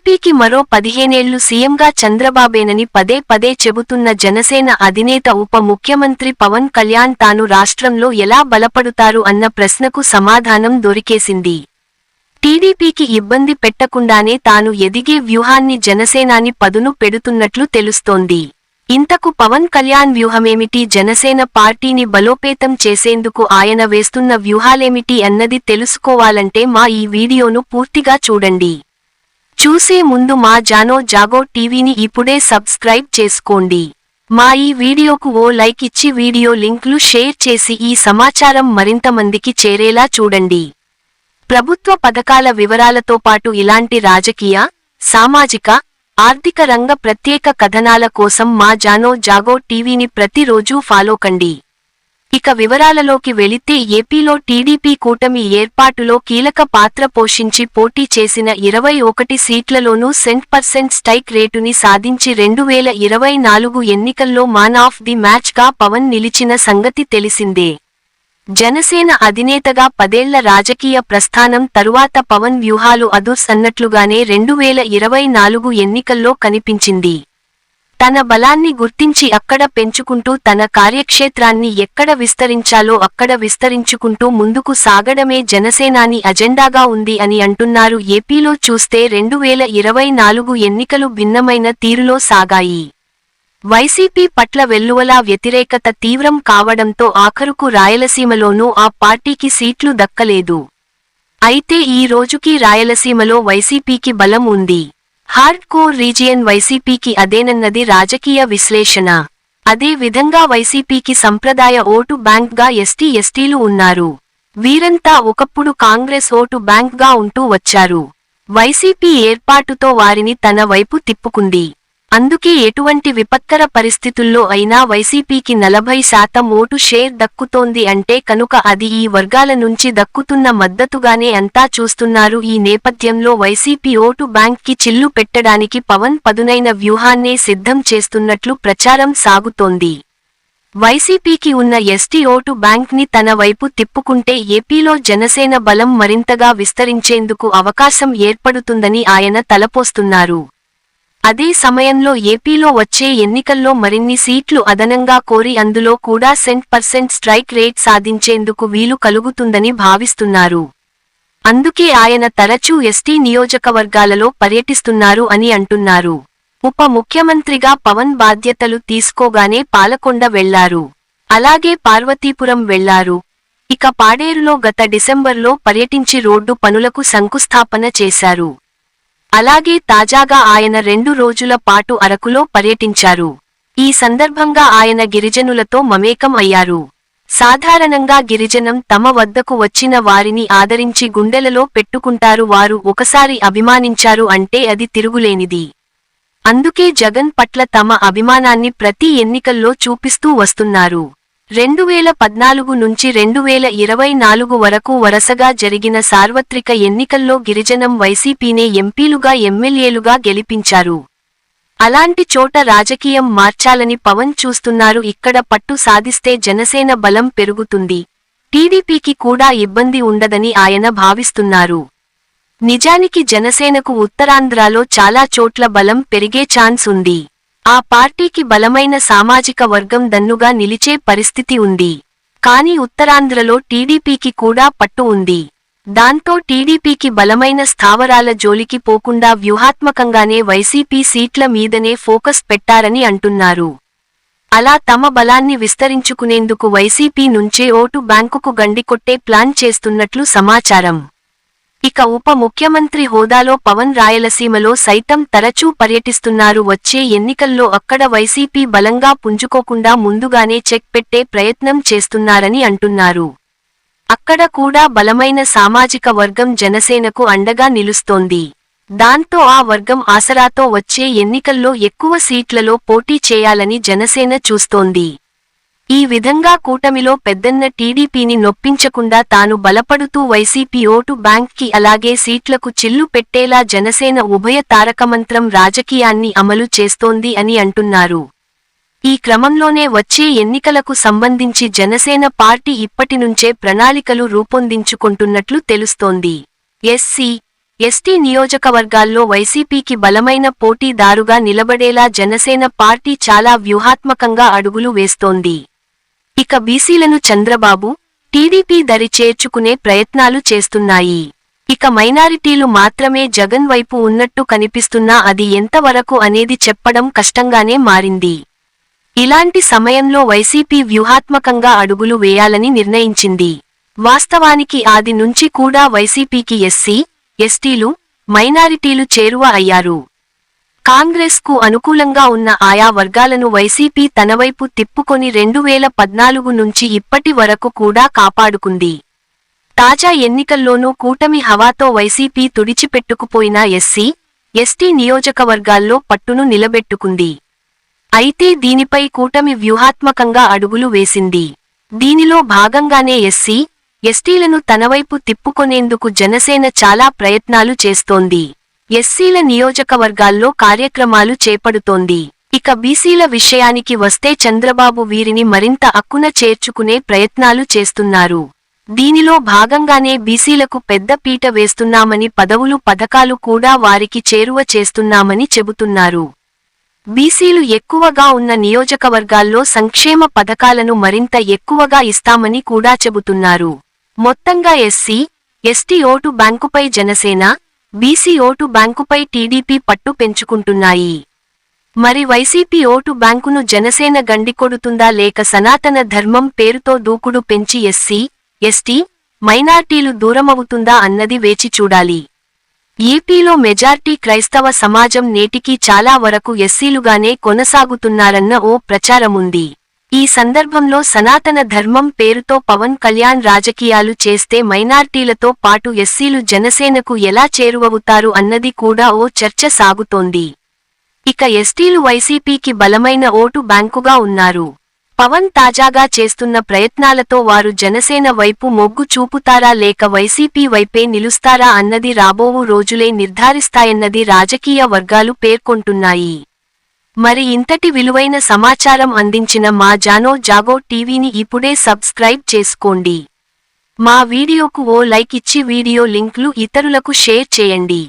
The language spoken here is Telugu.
ఏపీకి మరో పదిహేనేళ్ళు సీఎంగా చంద్రబాబేనని పదే పదే చెబుతున్న జనసేన అధినేత ఉప ముఖ్యమంత్రి పవన్ కళ్యాణ్ తాను రాష్ట్రంలో ఎలా బలపడుతారు అన్న ప్రశ్నకు సమాధానం దొరికేసింది. టీడీపీకి ఇబ్బంది పెట్టకుండానే తాను ఎదిగే వ్యూహాన్ని జనసేనాని పదును పెడుతున్నట్లు తెలుస్తోంది. ఇంతకు పవన్ కళ్యాణ్ వ్యూహమేమిటి? జనసేన పార్టీని బలోపేతం చేసేందుకు ఆయన వేస్తున్న వ్యూహాలేమిటి అన్నది తెలుసుకోవాలంటే మా ఈ వీడియోను పూర్తిగా చూడండి. చూసే ముందు మా జానో జాగో టీవీని ఇప్పుడే సబ్స్క్రైబ్ చేసుకోండి. మా ఈ వీడియోకు ఓ లైక్ ఇచ్చి వీడియో లింక్లు షేర్ చేసి ఈ సమాచారం మరింత మందికి చేరేలా చూడండి. ప్రభుత్వ పథకాల వివరాలతో పాటు ఇలాంటి రాజకీయ సామాజిక ఆర్థిక రంగ ప్రత్యేక కథనాల కోసం మా జానో జాగో టీవీని ప్రతిరోజూ ఫాలో కండి. ఇక వివరాలలోకి వెళితే ఏపీలో టీడీపీ కూటమి ఏర్పాటులో కీలక పాత్ర పోషించి పోటీ చేసిన ఇరవై ఒకటి సీట్లలోనూ సెంట్ పర్సెంట్ స్టైక్ రేటుని సాధించి రెండు వేల ఇరవై నాలుగు ఎన్నికల్లో మాన్ ఆఫ్ ది మ్యాచ్గా పవన్ నిలిచిన సంగతి తెలిసిందే. జనసేన అధినేతగా పదేళ్ళ రాజకీయ ప్రస్థానం తరువాత పవన్ వ్యూహాలు అదుర్స్ అన్నట్లుగానే రెండు వేల ఇరవై నాలుగు ఎన్నికల్లో కనిపించింది. తన బలాన్ని గుర్తించి అక్కడ పెంచుకుంటూ తన కార్యక్షేత్రాన్ని ఎక్కడ విస్తరించాలో అక్కడ విస్తరించుకుంటూ ముందుకు సాగడమే జనసేనాని అజెండాగా ఉంది అని అంటున్నారు ఏపీలో చూస్తే రెండు వేల ఇరవై నాలుగు ఎన్నికలు భిన్నమైన తీరులో సాగాయి. వైసీపీ పట్ల వెల్లువలా వ్యతిరేకత తీవ్రం కావడంతో ఆఖరుకు రాయలసీమలోనూ ఆ పార్టీకి సీట్లు దక్కలేదు. అయితే ఈ రోజుకి రాయలసీమలో వైసీపీకి బలం ఉంది. హార్డ్ కోర్ రీజియన్ వైసీపీకి అదేనన్నది రాజకీయ విశ్లేషణ. అదే విధంగా వైసీపీకి సంప్రదాయ ఓటు బ్యాంక్గా ఎస్టీ ఎస్టీలు ఉన్నారు. వీరంతా ఒకప్పుడు కాంగ్రెస్ ఓటు బ్యాంక్గా ఉంటూ వచ్చారు. వైసీపీ ఏర్పాటుతో వారిని తన వైపు తిప్పుకుంది. అందుకే ఎటువంటి విపత్కర పరిస్థితుల్లో అయినా వైసీపీకి నలభై శాతం ఓటు షేర్ దక్కుతోంది అంటే కనుక అది ఈ వర్గాల నుంచి దక్కుతున్న మద్దతుగానే అంతా చూస్తున్నారు. ఈ నేపథ్యంలో వైసీపీ ఓటు బ్యాంక్కి చిల్లు పెట్టడానికి పవన్ పదునైన వ్యూహాన్నే సిద్ధం చేస్తున్నట్లు ప్రచారం సాగుతోంది. వైసీపీకి ఉన్న ఎస్టీ ఓటు బ్యాంక్ని తన వైపు తిప్పుకుంటే ఏపీలో జనసేన బలం మరింతగా విస్తరించేందుకు అవకాశం ఏర్పడుతుందని ఆయన తలపోస్తున్నారు. అదే సమయంలో ఏపీలో వచ్చే ఎన్నికల్లో మరిన్ని సీట్లు అదనంగా కోరి అందులో కూడా సెంట్ పర్సెంట్ స్ట్రైక్ రేట్ సాధించేందుకు వీలు కలుగుతుందని భావిస్తున్నారు. అందుకే ఆయన తరచూ ఎస్టీ నియోజకవర్గాలలో పర్యటిస్తున్నారు అని అంటున్నారు. ఉప ముఖ్యమంత్రిగా పవన్ బాధ్యతలు తీసుకోగానే పాలకొండ వెళ్ళారు. అలాగే పార్వతీపురం వెళ్ళారు. ఇక పాడేరులో గత డిసెంబర్లో పర్యటించి రోడ్డు పనులకు శంకుస్థాపన చేశారు. అలాగే తాజాగా ఆయన రెండు రోజుల పాటు అరకులో పర్యటించారు. ఈ సందర్భంగా ఆయన గిరిజనులతో మమేకం అయ్యారు. సాధారణంగా గిరిజనం తమ వద్దకు వచ్చిన వారిని ఆదరించి గుండెలలో పెట్టుకుంటారు వారు ఒకసారి అభిమానించారు అంటే అది తిరుగులేనిది. అందుకే జగన్ పట్ల తమ అభిమానాన్ని ప్రతి ఎన్నికల్లో చూపిస్తూ వస్తున్నారు. రెండు వేల పద్నాలుగు నుంచి రెండు వేల ఇరవై నాలుగు వరకు వరసగా జరిగిన సార్వత్రిక ఎన్నికల్లో గిరిజనం వైసీపీనే ఎంపీలుగా ఎమ్మెల్యేలుగా గెలిపించారు. అలాంటి చోట రాజకీయం మార్చాలని పవన్ చూస్తున్నారు. ఇక్కడ పట్టు సాధిస్తే జనసేన బలం పెరుగుతుంది. టీడీపీకి కూడా ఇబ్బంది ఉండదని ఆయన భావిస్తున్నారు. నిజానికి జనసేనకు ఉత్తరాంధ్రలో చాలా చోట్ల బలం పెరిగే ఛాన్స్ ఉంది. ఆ పార్టీకి బలమైన సామాజిక వర్గం దన్నుగా నిలిచే పరిస్థితి ఉంది. కాని ఉత్తరాంధ్రలో టీడీపీకి కూడా పట్టు ఉంది. దాంతో టీడీపీకి బలమైన స్థావరాల జోలికి పోకుండా వ్యూహాత్మకంగానే వైసీపీ సీట్ల మీదనే ఫోకస్ పెట్టారని అంటున్నారు. అలా తమ బలాన్ని విస్తరించుకునేందుకు వైసీపీ నుంచే ఓటు బ్యాంకుకు గండికొట్టే ప్లాన్ చేస్తున్నట్లు సమాచారం. ఇక ఉప ముఖ్యమంత్రి హోదాలో పవన్ రాయలసీమలో సైతం తరచూ పర్యటిస్తున్నారు. వచ్చే ఎన్నికల్లో అక్కడ వైసీపీ బలంగా పుంజుకోకుండా ముందుగానే చెక్ పెట్టే ప్రయత్నం చేస్తున్నారని అంటున్నారు. అక్కడ కూడా బలమైన సామాజిక వర్గం జనసేనకు అండగా నిలుస్తోంది. దాంతో ఆ వర్గం ఆసరాతో వచ్చే ఎన్నికల్లో ఎక్కువ సీట్లలో పోటీ చేయాలని జనసేన చూస్తోంది. ఈ విధంగా కూటమిలో పెద్దన్న టీడీపీని నొప్పించకుండా తాను బలపడుతూ వైసీపీ ఓటు బ్యాంక్కి అలాగే సీట్లకు చిల్లు పెట్టేలా జనసేన ఉభయ తారకమంత్రం రాజకీయాన్ని అమలు చేస్తోంది అని అంటున్నారు. ఈ క్రమంలోనే వచ్చే ఎన్నికలకు సంబంధించి జనసేన పార్టీ ఇప్పటినుంచే ప్రణాళికలు రూపొందించుకుంటున్నట్లు తెలుస్తోంది. ఎస్సీ ఎస్టీ నియోజకవర్గాల్లో వైసీపీకి బలమైన పోటీదారుగా నిలబడేలా జనసేన పార్టీ చాలా వ్యూహాత్మకంగా అడుగులు వేస్తోంది. ఇక బీసీలను చంద్రబాబు టీడీపీ దరి చేర్చుకునే ప్రయత్నాలు చేస్తున్నాయి. ఇక మైనారిటీలు మాత్రమే జగన్ వైపు ఉన్నట్టు కనిపిస్తున్నా అది ఎంతవరకు అనేది చెప్పడం కష్టంగానే మారింది. ఇలాంటి సమయంలో వైసీపీ వ్యూహాత్మకంగా అడుగులు వేయాలని నిర్ణయించింది. వాస్తవానికి ఆది నుంచి కూడా వైసీపీకి ఎస్సీ ఎస్టీలు మైనారిటీలు చేరువ అయ్యారు. కాంగ్రెస్కు అనుకూలంగా ఉన్న ఆయా వర్గాలను వైసీపీ తనవైపు తిప్పుకొని రెండు వేల పద్నాలుగు నుంచి ఇప్పటి వరకు కూడా కాపాడుకుంది. తాజా ఎన్నికల్లోనూ కూటమి హవాతో వైసీపీ తుడిచిపెట్టుకుపోయిన ఎస్సీ ఎస్టీ నియోజకవర్గాల్లో పట్టును నిలబెట్టుకుంది. అయితే దీనిపై కూటమి వ్యూహాత్మకంగా అడుగులు వేసింది. దీనిలో భాగంగానే ఎస్సీ ఎస్టీలను తనవైపు తిప్పుకొనేందుకు జనసేన చాలా ప్రయత్నాలు చేస్తోంది. ఎస్సీల నియోజకవర్గాల్లో కార్యక్రమాలు చేపడుతోంది. ఇక బీసీల విషయానికి వస్తే చంద్రబాబు వీరిని మరింత అక్కున చేర్చుకునే ప్రయత్నాలు చేస్తున్నారు. దీనిలో భాగంగానే బీసీలకు పెద్ద పీట వేస్తున్నామని పదవులు పథకాలు కూడా వారికి చేరువ చేస్తున్నామని చెబుతున్నారు. బీసీలు ఎక్కువగా ఉన్న నియోజకవర్గాల్లో సంక్షేమ పథకాలను మరింత ఎక్కువగా ఇస్తామని కూడా చెబుతున్నారు. మొత్తంగా ఎస్సీ ఎస్టీ ఓటు బ్యాంకుపై జనసేన బీసీ ఓటు బ్యాంకుపై టీడీపీ పట్టు పెంచుకుంటున్నాయి. మరి వైసీపీ ఓటు బ్యాంకును జనసేన గండికొడుతుందా లేక సనాతన ధర్మం పేరుతో దూకుడు పెంచి ఎస్సీ ఎస్టీ మైనార్టీలు దూరమవుతుందా అన్నది వేచి చూడాలి. ఏపీలో మెజార్టీ క్రైస్తవ సమాజం నేటికీ చాలా వరకు ఎస్సీలుగానే కొనసాగుతున్నారన్న ఓ ప్రచారముంది. ఈ సందర్భంలో సనాతన ధర్మం పేరుతో పవన్ కళ్యాణ్ రాజకీయాలు చేస్తే మైనార్టీలతో పాటు ఎస్సీలు జనసేనకు ఎలా చేరువవుతారు అన్నది కూడా ఓ చర్చ సాగుతోంది. ఇక ఎస్టీలు వైసీపీకి బలమైన ఓటు బ్యాంకుగా ఉన్నారు. పవన్ తాజాగా చేస్తున్న ప్రయత్నాలతో వారు జనసేన వైపు మొగ్గు చూపుతారా లేక వైసీపీ వైపే నిలుస్తారా అన్నది రాబోవు రోజులే నిర్ధారిస్తాయన్నది రాజకీయ వర్గాలు పేర్కొంటున్నాయి. మరి ఇంతటి విలువైన సమాచారం అందించిన మా జానో జాగో టీవీని ఇప్పుడే సబ్స్క్రైబ్ చేసుకోండి. మా వీడియోకు ఓ లైక్ ఇచ్చి వీడియో లింక్లు ఇతరులకు షేర్ చేయండి.